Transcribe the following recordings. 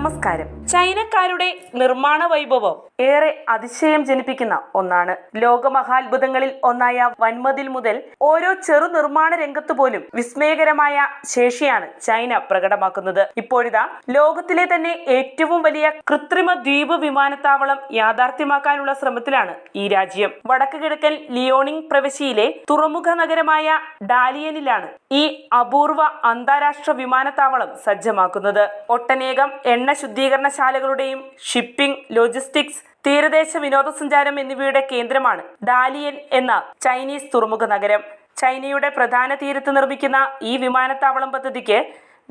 നമസ്കാരം. ചൈനക്കാരുടെ നിർമ്മാണ വൈഭവം ഏറെ അതിശയം ജനിപ്പിക്കുന്ന ഒന്നാണ്. ലോകമഹാത്ഭുതങ്ങളിൽ ഒന്നായ വൻമതിൽ മുതൽ ഓരോ ചെറു നിർമ്മാണ രംഗത്ത് പോലും വിസ്മയകരമായ ശേഷിയാണ് ചൈന പ്രകടമാക്കുന്നത്. ഇപ്പോഴിതാ ലോകത്തിലെ തന്നെ ഏറ്റവും വലിയ കൃത്രിമ ദ്വീപ് വിമാനത്താവളം യാഥാർത്ഥ്യമാക്കാനുള്ള ശ്രമത്തിലാണ് ഈ രാജ്യം. വടക്ക് കിഴക്കൻ ലിയോണിംഗ് പ്രവിശ്യയിലെ തുറമുഖ നഗരമായ ഡാലിയനിലാണ് ഈ അപൂർവ അന്താരാഷ്ട്ര വിമാനത്താവളം സജ്ജമാക്കുന്നത്. ഒട്ടനേകം എണ്ണ ശുദ്ധീകരണശാലകളുടെയും ഷിപ്പിംഗ് ലോജിസ്റ്റിക്സ് തീരദേശ വിനോദസഞ്ചാരം എന്നിവയുടെ കേന്ദ്രമാണ് ഡാലിയൻ എന്ന ചൈനീസ് തുറമുഖ നഗരം. ചൈനയുടെ പ്രധാന തീരത്ത് നിർമ്മിക്കുന്ന ഈ വിമാനത്താവളം പദ്ധതിക്ക്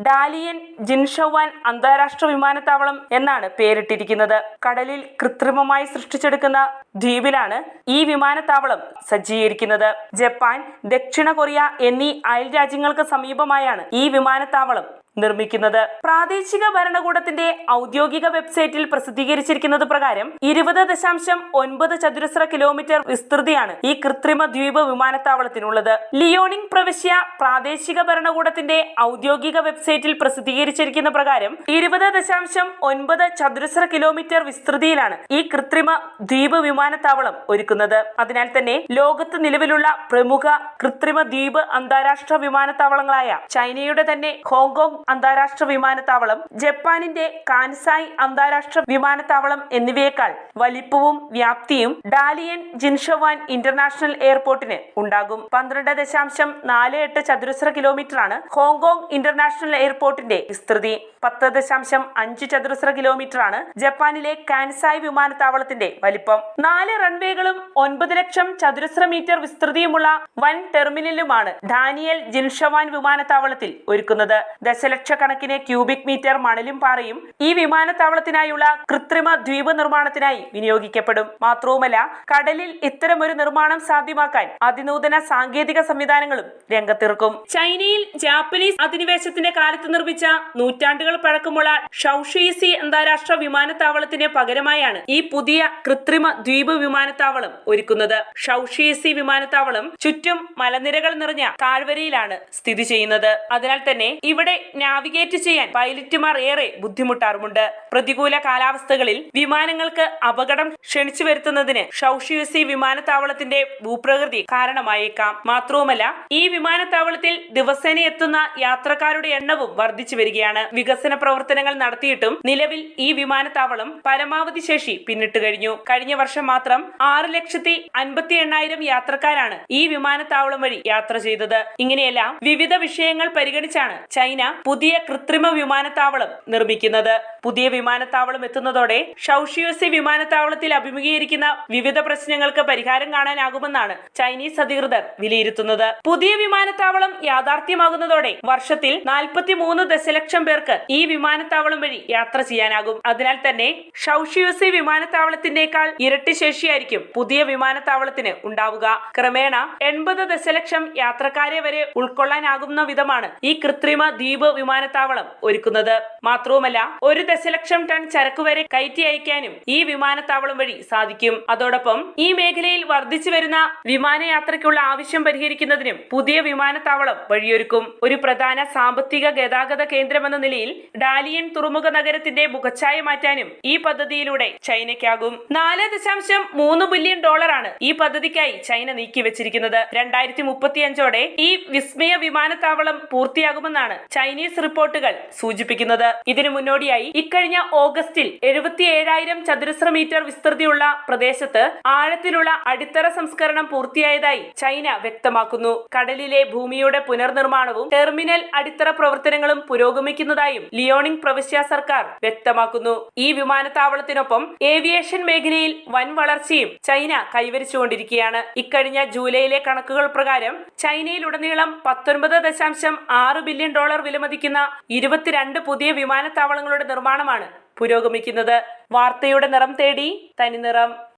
ഡാലിയൻ ജിൻഷവാൻ അന്താരാഷ്ട്ര വിമാനത്താവളം എന്നാണ് പേരിട്ടിരിക്കുന്നത്. കടലിൽ കൃത്രിമമായി സൃഷ്ടിച്ചെടുക്കുന്ന ദ്വീപിലാണ് ഈ വിമാനത്താവളം സജ്ജീകരിക്കുന്നത്. ജപ്പാൻ ദക്ഷിണ കൊറിയ എന്നീ അയൽ രാജ്യങ്ങൾക്ക് സമീപമായാണ് ഈ വിമാനത്താവളം നിർമ്മിക്കുന്നത്. പ്രാദേശിക ഭരണകൂടത്തിന്റെ ഔദ്യോഗിക വെബ്സൈറ്റിൽ പ്രസിദ്ധീകരിച്ചിരിക്കുന്നത് പ്രകാരം ഇരുപത് ദശാംശം ഒൻപത് ചതുരശ്ര കിലോമീറ്റർ വിസ്തൃതിയാണ് ഈ കൃത്രിമ ദ്വീപ് വിമാനത്താവളത്തിനുള്ളത്. ലിയോണിംഗ് പ്രവിശ്യ പ്രാദേശിക ഭരണകൂടത്തിന്റെ ഔദ്യോഗിക വെബ്സൈറ്റിൽ പ്രസിദ്ധീകരിച്ചിരിക്കുന്ന പ്രകാരം ഇരുപത് ദശാംശം ഒൻപത് ചതുരശ്ര കിലോമീറ്റർ വിസ്തൃതിയിലാണ് ഈ കൃത്രിമ ദ്വീപ് വിമാനത്താവളം ഒരുക്കുന്നത്. അതിനാൽ തന്നെ ലോകത്ത് നിലവിലുള്ള പ്രമുഖ കൃത്രിമ ദ്വീപ് അന്താരാഷ്ട്ര വിമാനത്താവളങ്ങളായ ചൈനയുടെ തന്നെ ഹോങ്കോങ് അന്താരാഷ്ട്ര വിമാനത്താവളം ജപ്പാനിന്റെ കാൻസായി അന്താരാഷ്ട്ര വിമാനത്താവളം എന്നിവയേക്കാൾ വലിപ്പവും വ്യാപ്തിയും ഡാലിയൻ ജിൻഷവാൻ ഇന്റർനാഷണൽ എയർപോർട്ടിന് ഉണ്ടാകും. പന്ത്രണ്ട് ദശാംശം നാല് എട്ട് ചതുരശ്ര കിലോമീറ്ററാണ് ഹോങ്കോങ് ഇന്റർനാഷണൽ എയർപോർട്ടിന്റെ വിസ്തൃതി. പത്ത് ദശാംശം അഞ്ച് ചതുരശ്ര കിലോമീറ്ററാണ് ജപ്പാനിലെ കാൻസായ് വിമാനത്താവളത്തിന്റെ വലിപ്പം. നാല് റൺവേകളും ഒൻപത് ലക്ഷം ചതുരശ്ര മീറ്റർ വിസ്തൃതിയുമുള്ള വൻ ടെർമിനലുമാണ് ഡാനിയൽ ജിൻഷവാൻ വിമാനത്താവളത്തിൽ ഒരുക്കുന്നത്. ദശലക്ഷക്കണക്കിന് ക്യൂബിക് മീറ്റർ മണലും പാറയും ഈ വിമാനത്താവളത്തിനായുള്ള കൃത്രിമ ദ്വീപ് നിർമ്മാണത്തിനായി വിനിയോഗിക്കപ്പെടും. മാത്രവുമല്ല കടലിൽ ഇത്തരമൊരു നിർമ്മാണം സാധ്യമാക്കാൻ അതിനൂതന സാങ്കേതിക സംവിധാനങ്ങളും രംഗത്തിറക്കും. ചൈനയിൽ ജാപ്പനീസ് അധിനിവേശത്തിന്റെ കാലത്ത് നിർമ്മിച്ച നൂറ്റാണ്ടുകൾ പഴക്കമുള്ള ഷൌഷീസി അന്താരാഷ്ട്ര വിമാനത്താവളത്തിന് പകരമായാണ് ഈ പുതിയ കൃത്രിമ ദ്വീപ് വിമാനത്താവളം ഒരുക്കുന്നത്. ഷൌഷീസി വിമാനത്താവളം ചുറ്റും മലനിരകൾ നിറഞ്ഞ താഴ്വരയിലാണ് സ്ഥിതി ചെയ്യുന്നത്. അതിനാൽ തന്നെ ഇവിടെ നാവിഗേറ്റ് ചെയ്യാൻ പൈലറ്റുമാർ ഏറെ ബുദ്ധിമുട്ടാറുമുണ്ട്. പ്രതികൂല കാലാവസ്ഥകളിൽ വിമാനങ്ങൾക്ക് അപകടം ക്ഷണിച്ചു വരുത്തുന്നതിന് ഷൌഷീസി വിമാനത്താവളത്തിന്റെ ഭൂപ്രകൃതി കാരണമായേക്കാം. മാത്രവുമല്ല ഈ വിമാനത്താവളത്തിൽ ദിവസേന എത്തുന്ന യാത്രക്കാരുടെ എണ്ണവും വർദ്ധിച്ചു വരികയാണ്. വികസന പ്രവർത്തനങ്ങൾ നടത്തിയിട്ടും നിലവിൽ ഈ വിമാനത്താവളം പരമാവധി ശേഷി പിന്നിട്ട് കഴിഞ്ഞു. കഴിഞ്ഞ വർഷം മാത്രം ആറ് ലക്ഷത്തി അൻപത്തി എണ്ണായിരം യാത്രക്കാരാണ് ഈ വിമാനത്താവളം വഴി യാത്ര ചെയ്തത്. ഇങ്ങനെയെല്ലാം വിവിധ വിഷയങ്ങൾ പരിഗണിച്ചാണ് ചൈന പുതിയ കൃത്രിമ വിമാനത്താവളം നിർമ്മിക്കുന്നത്. പുതിയ വിമാനത്താവളം എത്തുന്നതോടെ ഷൌഷിയോസി വിമാനത്താവളത്തിൽ അഭിമുഖീകരിക്കുന്ന വിവിധ പ്രശ്നങ്ങൾക്ക് പരിഹാരം കാണാനാകുമെന്നാണ് ചൈനീസ് അധികൃതർ വിലയിരുത്തുന്നത്. പുതിയ വിമാനത്താവളം യാഥാർത്ഥ്യമാകുന്നതോടെ വർഷത്തിൽ നാൽപ്പത്തി മൂന്ന് ദശലക്ഷം പേർക്ക് ഈ വിമാനത്താവളം വഴി യാത്ര ചെയ്യാനാകും. അതിനാൽ തന്നെ ഷൌഷിയോസി വിമാനത്താവളത്തിന്റെക്കാൾ ഇരട്ടി ശേഷിയായിരിക്കും പുതിയ വിമാനത്താവളത്തിന് ഉണ്ടാവുക. ക്രമേണ എൺപത് ദശലക്ഷം യാത്രക്കാരെ വരെ ഉൾക്കൊള്ളാനാകുന്ന വിധമാണ് ഈ കൃത്രിമ ദ്വീപ് വിമാനത്താവളം ഒരുക്കുന്നത്. മാത്രവുമല്ല ഒരു ദശലക്ഷം ടൺ ചരക്ക് വരെ കയറ്റി അയക്കാനും ഈ വിമാനത്താവളം വഴി സാധിക്കും. അതോടൊപ്പം ഈ മേഖലയിൽ വർദ്ധിച്ചു വരുന്ന വിമാനയാത്രയ്ക്കുള്ള ആവശ്യം പരിഹരിക്കുന്നതിനും പുതിയ വിമാനത്താവളം വഴിയൊരുക്കും. ഒരു പ്രധാന സാമ്പത്തിക ഗതാഗത കേന്ദ്രമെന്ന നിലയിൽ ഡാലിയൻ തുറമുഖ നഗരത്തിന്റെ മുഖച്ഛായ മാറ്റാനും ഈ പദ്ധതിയിലൂടെ ചൈനയ്ക്കാകും. നാല് ദശാംശം മൂന്ന് ബില്യൺ ഡോളറാണ് ഈ പദ്ധതിക്കായി ചൈന നീക്കിവെച്ചിരിക്കുന്നത്. രണ്ടായിരത്തി മുപ്പത്തിയഞ്ചോടെ ഈ വിസ്മയ വിമാനത്താവളം പൂർത്തിയാകുമെന്നാണ് ചൈനീസ് റിപ്പോർട്ടുകൾ സൂചിപ്പിക്കുന്നത്. ഇതിനു മുന്നോടിയായി ഇക്കഴിഞ്ഞ ഓഗസ്റ്റിൽ എഴുപത്തി ഏഴായിരം ചതുരശ്ര മീറ്റർ വിസ്തൃതിയുള്ള പ്രദേശത്ത് ആഴത്തിലുള്ള അടിത്തറ സംസ്കരണം പൂർത്തിയായതായി ചൈന വ്യക്തമാക്കുന്നു. കടലിലെ ഭൂമിയുടെ പുനർനിർമ്മാണവും ടെർമിനൽ അടിത്തറ പ്രവർത്തനങ്ങളും പുരോഗമിക്കുന്നതായും ലിയോണിംഗ് പ്രവിശ്യ സർക്കാർ വ്യക്തമാക്കുന്നു. ഈ വിമാനത്താവളത്തിനൊപ്പം ഏവിയേഷൻ മേഖലയിൽ വൻ വളർച്ചയും ചൈന കൈവരിച്ചുകൊണ്ടിരിക്കുകയാണ്. ഇക്കഴിഞ്ഞ ജൂലൈയിലെ കണക്കുകൾ പ്രകാരം ചൈനയിലുടനീളം പത്തൊൻപത് ദശാംശം ആറ് ബില്യൺ ഡോളർ വിലമതിക്കുന്ന ഇരുപത്തിരണ്ട് പുതിയ വിമാനത്താവളങ്ങളുടെ നിർമ്മാണമാണ് പുരോഗമിക്കുന്നത്. വാർത്തയുടെ നിറം തേടി തനിനിറം.